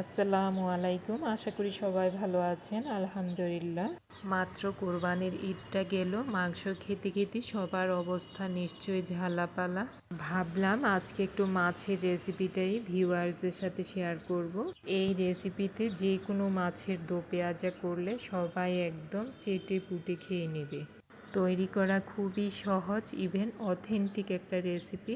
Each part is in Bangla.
আসসালামু আলাইকুম। আশা করি সবাই ভালো আছেন। আলহামদুলিল্লাহ। মাত্র কোরবানির ঈদটা গেল। মাংস খেতে খেতে সবার অবস্থা নিশ্চয়ই ঝালাপালা। ভাবলাম আজকে একটু মাছের রেসিপিটাই ভিউয়ার্সদের সাথে শেয়ার করব। এই রেসিপিতে যে কোনো মাছের দো পেঁয়াজা করলে সবাই একদম চেটে পুটে খেয়ে নেবে। তৈরি করা খুবই সহজ, ইভেন অথেন্টিক একটা রেসিপি।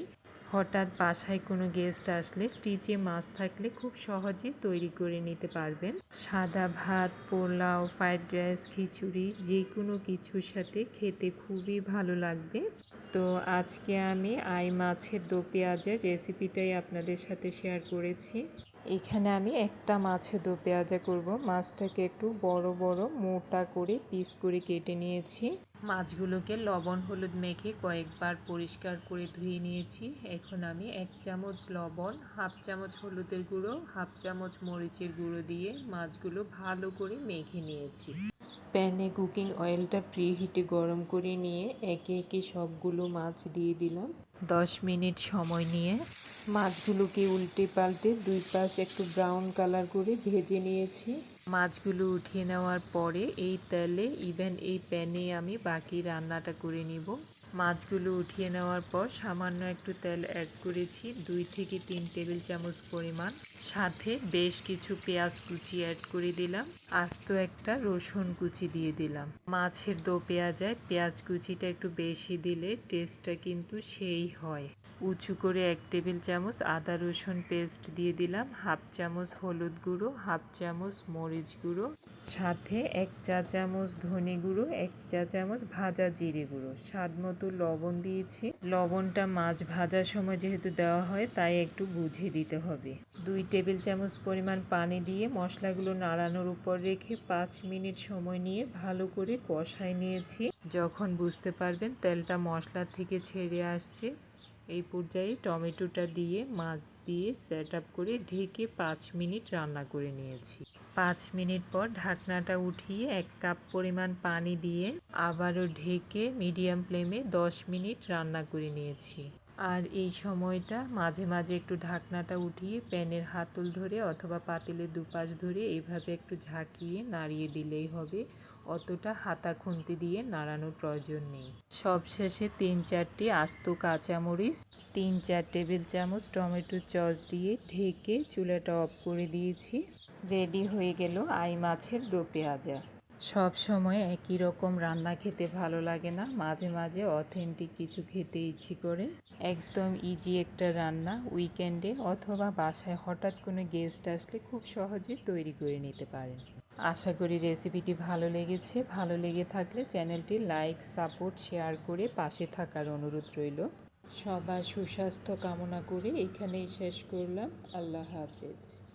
হঠাৎ বাসায় কোনো গেস্ট আসলে ফ্রিজে মাছ থাকলে খুব সহজে তৈরি করে নিতে পারবেন। সাদা ভাত, পোলাও, ফ্রাইড রাইস, খিচুড়ি যে কোনো কিছুর সাথে খেতে খুবই ভালো লাগবে। তো আজকে আমি আই মাছের দো পেঁয়াজের রেসিপিটাই আপনাদের সাথে শেয়ার করেছি। এখানে আমি একটা মাছের দো পেঁয়াজা করব। মাছটাকে একটু বড় বড় মোটা করে পিস করে কেটে নিয়েছি। মাছগুলোকে লবণ, হলুদ মেখে কয়েকবার পরিষ্কার করে ধুয়ে নিয়েছি। এখন আমি এক চামচ লবণ, হাফ চামচ হলুদের গুঁড়ো, হাফ চামচ মরিচের গুঁড়ো দিয়ে মাছগুলো ভালো করে মেখে নিয়েছি। প্যানে কুকিং অয়েলটা ফ্রি হিটে গরম করে নিয়ে একে একে সবগুলো মাছ দিয়ে দিলাম। দশ মিনিট সময় নিয়ে মাছগুলোকে উল্টে পাল্টে দুই পাশ একটু ব্রাউন কালার করে ভেজে নিয়েছি। মাছগুলো উঠিয়ে নেওয়ার পরে এই তেলে ইভেন এই প্যানে আমি বাকি রান্নাটা করে নিব। মাছগুলো উঠিয়ে নেওয়ার পর সামান্য একটু তেল অ্যাড করেছি, দুই থেকে তিন টেবিল চামচ পরিমাণ। সাথে বেশ কিছু পেঁয়াজ কুচি অ্যাড করে দিলাম। আস্ত একটা রসুন কুচি দিয়ে দিলাম। মাছের দো পেঁয়াজায় পেঁয়াজ কুচিটা একটু বেশি দিলে টেস্টটা কিন্তু সেই হয়। উঁচু করে এক টেবিল চামচ আদা রসুন পেস্ট দিয়ে দিলাম, হাফ চামচ হলুদ গুঁড়ো, হাফ চামচ মরিচ গুঁড়ো, সাথে এক চা চামচ ধনে গুঁড়ো, এক চা চামচ ভাজা জিরে গুঁড়ো। স্বাদ মতো লবণ দিয়েছি। লবণটা মাছ ভাজার সময় যেহেতু দেওয়া হয়, তাই একটু বুঝে দিতে হবে। দুই টেবিল চামচ পরিমাণ পানি দিয়ে মশলাগুলো নাড়ানোর উপর রেখে পাঁচ মিনিট সময় নিয়ে ভালো করে কষায় নিয়েছি। যখন বুঝতে পারবেন, তেলটা মশলা থেকে ছেড়ে আসছে। এই পর্যায়ে টমেটোটা দিয়ে, মাছ দিয়ে সেট আপ করে ঢেকে পাঁচ মিনিট রান্না করে নিয়েছি। পাঁচ মিনিট পর ঢাকনাটা উঠিয়ে এক কাপ পরিমাণ পানি দিয়ে আবারও ঢেকে মিডিয়াম ফ্লেমে দশ মিনিট রান্না করে নিয়েছি। আর এই সময়টা মাঝে মাঝে একটু ঢাকনাটা উঠিয়ে প্যানের হাতল ধরে অথবা পাতিলের দুপাশ ধরে এইভাবে একটু ঝাঁকিয়ে নাড়িয়ে দিলেই হবে। অতটা হাতা খুন্তি দিয়ে নাড়ানোর প্রয়োজন নেই। সবশেষে তিন চারটি আস্ত কাঁচামরিচ, তিন চার টেবিল চামচ টমেটো চস দিয়ে ঢেকে চুলাটা অফ করে দিয়েছি। রেডি হয়ে গেল আই মাছের দো পেঁয়াজা। সব সময় একই রকম রান্না খেতে ভালো লাগে না। মাঝে মাঝে অথেন্টিক কিছু খেতে ইচ্ছে করে। একদম ইজি একটা রান্না উইকেন্ডে অথবা বাসায় হঠাৎ কোনো গেস্ট আসলে খুব সহজে তৈরি করে নিতে পারেন। আশা করি রেসিপিটি ভালো লেগেছে। ভালো লেগে থাকলে চ্যানেলটি লাইক সাপোর্ট শেয়ার করে পাশে থাকার অনুরোধ রইল। সবার সুস্বাস্থ্য কামনা করে এখানেই শেষ করলাম। আল্লাহ হাফেজ।